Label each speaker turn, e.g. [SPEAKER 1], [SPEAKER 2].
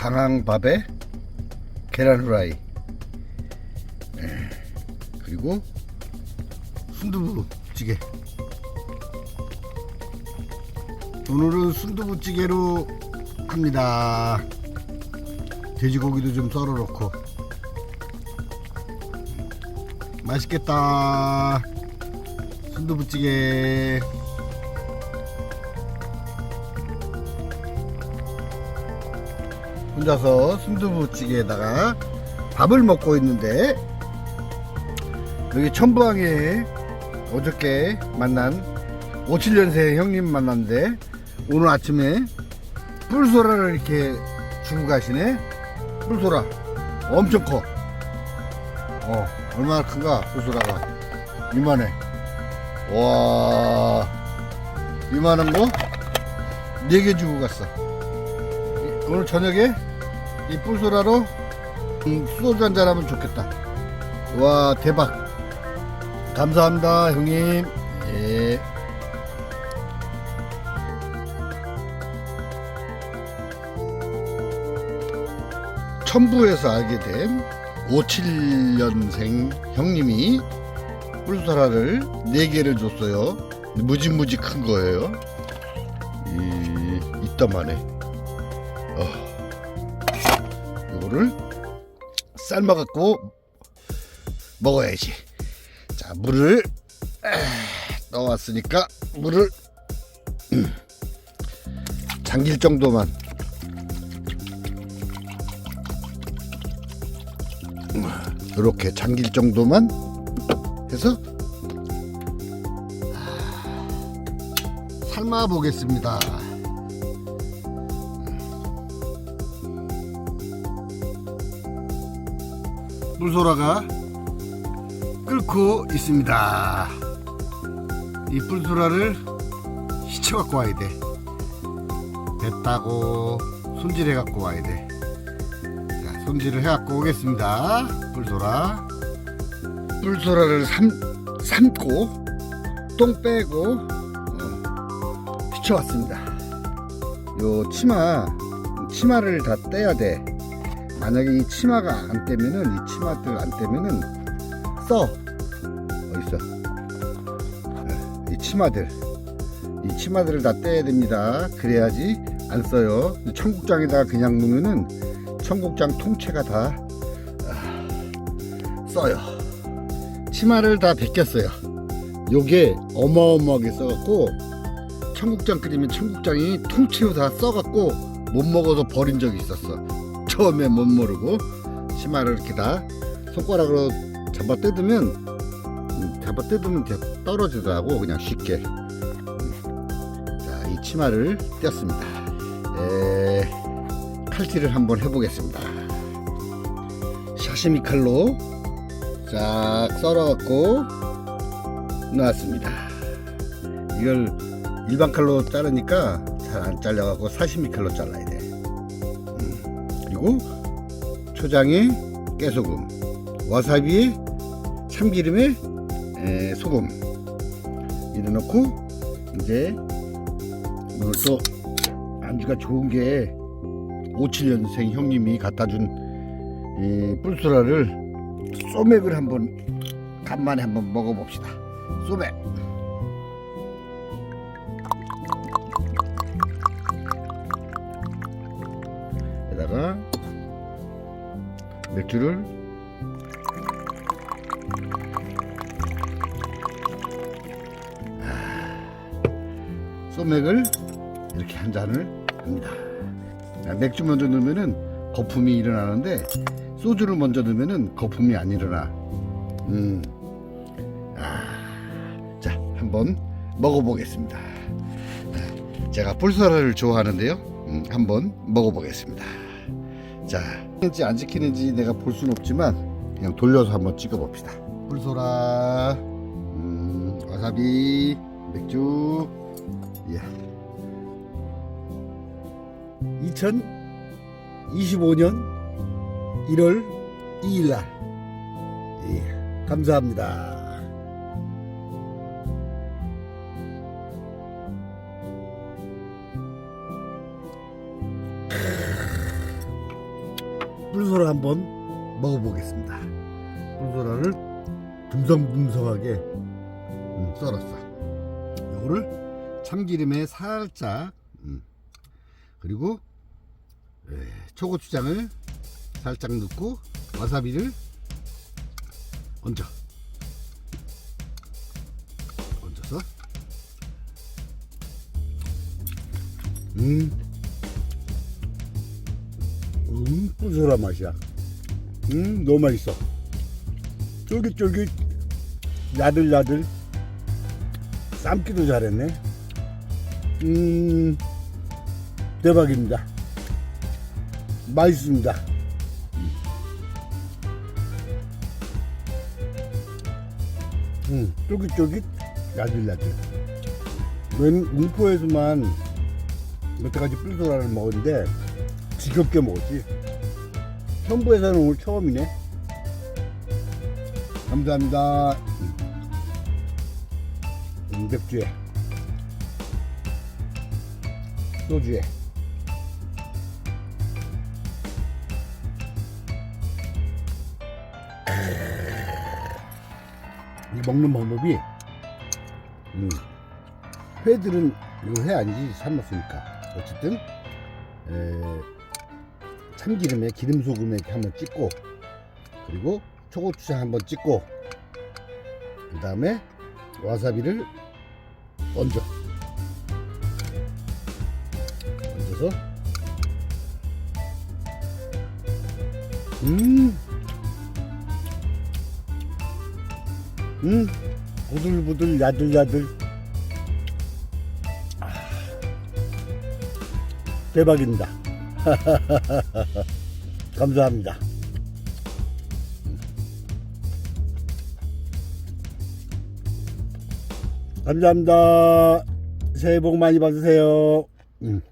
[SPEAKER 1] 강황밥에 계란 후라이. 예, 그리고 순두부 찌개. 오늘은 순두부 찌개로 합니다. 돼지고기도 좀 썰어 놓고. 맛있겠다. 순두부 찌개 혼자서 순두부찌개에다가 밥을 먹고 있는데 여기 천부항에 어저께 만난 57년생 형님 만났는데 오늘 아침에 뿔소라를 이렇게 주고 가시네. 뿔소라. 엄청 커. 어, 얼마나 큰가 뿔소라가. 이만해. 와 이만한 거? 4개 주고 갔어. 이- 오늘 저녁에 이 뿔소라로 음, 소주 한잔 하면 좋겠다. 와 대박. 감사합니다 형님. 예. 첨부에서 알게 된 57년생 형님이 뿔소라를 4개를 줬어요. 무지무지 큰 거예요. 이, 이따만해 어. 이거를 삶아 갖고 먹어야지 자 물을 에, 넣어왔으니까 물을 음, 잠길 정도만 이렇게 잠길 정도만 해서 삶아 보겠습니다. 뿔소라가 끓고 있습니다. 이 뿔소라를 시쳐 갖고 와야 돼. 됐다고 손질해 갖고 와야 돼. 자, 손질을 해 갖고 오겠습니다. 뿔소라. 뿔소라를 삶, 삶고 똥 빼고 어, 휘쳐왔습니다. 요 치마 치마를 다 떼야 돼. 만약에 이 치마가 안 떼면은 이 치마들 안 떼면은 써 어디 있어? 네, 이 치마들 이 치마들을 다 떼야 됩니다. 그래야지 안 써요. 청국장에다가 그냥 놓으면은 청국장 통째가 다 아, 써요. 치마를 다 벗겼어요. 요게 어마어마하게 써갖고 청국장 끓이면 청국장이 통째로 다 써갖고 못 먹어서 버린 적이 있었어. 처음에 못 모르고 치마를 이렇게 다 손가락으로 잡아 뜯으면 음, 잡아 뜯으면 떨어지더라고 그냥 쉽게. 음. 자, 이 치마를 떼었습니다. 에, 칼질을 한번 해보겠습니다. 샤시미 칼로 쫙 썰어갖고 놨습니다. 이걸 일반 칼로 자르니까 잘 안 잘려갖고 사시미 칼로 잘라야 돼. 음, 그리고 초장에 깨소금, 와사비에 참기름에 에, 소금 이래 넣고 이제 또 안주가 좋은 게 57년생 형님이 갖다 준이 뿔소라를 소맥을 한번 간만에 한번 먹어봅시다. 소맥. 맥주를 아, 소맥을 이렇게 한 잔을 합니다. 아, 맥주 먼저 넣으면은 거품이 일어나는데 소주를 먼저 넣으면은 거품이 안 일어나. 음. 아, 자, 한번 먹어보겠습니다. 아, 제가 뿔소라를 좋아하는데요. 음, 한번 먹어보겠습니다. 자, 지키는지 안 지키는지 내가 볼 수는 없지만 그냥 돌려서 한번 찍어봅시다. 뿔소라, 음, 와사비, 맥주, 예. 2025년 1월 2일 날. 예, 감사합니다. 뿔소라 한번 먹어보겠습니다. 뿔소라를 듬성듬성하게 음, 썰었어. 요거를 참기름에 살짝 음, 그리고 에, 초고추장을 살짝 넣고 와사비를 얹어 얹어서 음, 음, 뿔소라 맛이야. 음, 너무 맛있어. 쫄깃쫄깃, 야들야들, 삶기도 잘했네. 음, 대박입니다. 맛있습니다. 음, 쫄깃쫄깃, 야들야들. 웬 웅포에서만 여태까지 뿔소라를 먹었는데 지겹게 먹었지. 현부에서는 오늘 처음이네. 감사합니다. 음, 맥주에 소주에 이 먹는 방법이 음, 회들은 이거 회 아니지 삶았으니까 어쨌든 에, 참기름에 기름 소금에 이렇게 한번 찍고 그리고 초고추장 한번 찍고 그 다음에 와사비를 얹어. 얹어서. 음, 음, 부들부들 야들야들. 아, 대박입니다. 감사합니다. 감사합니다. 새해 복 많이 받으세요. 음.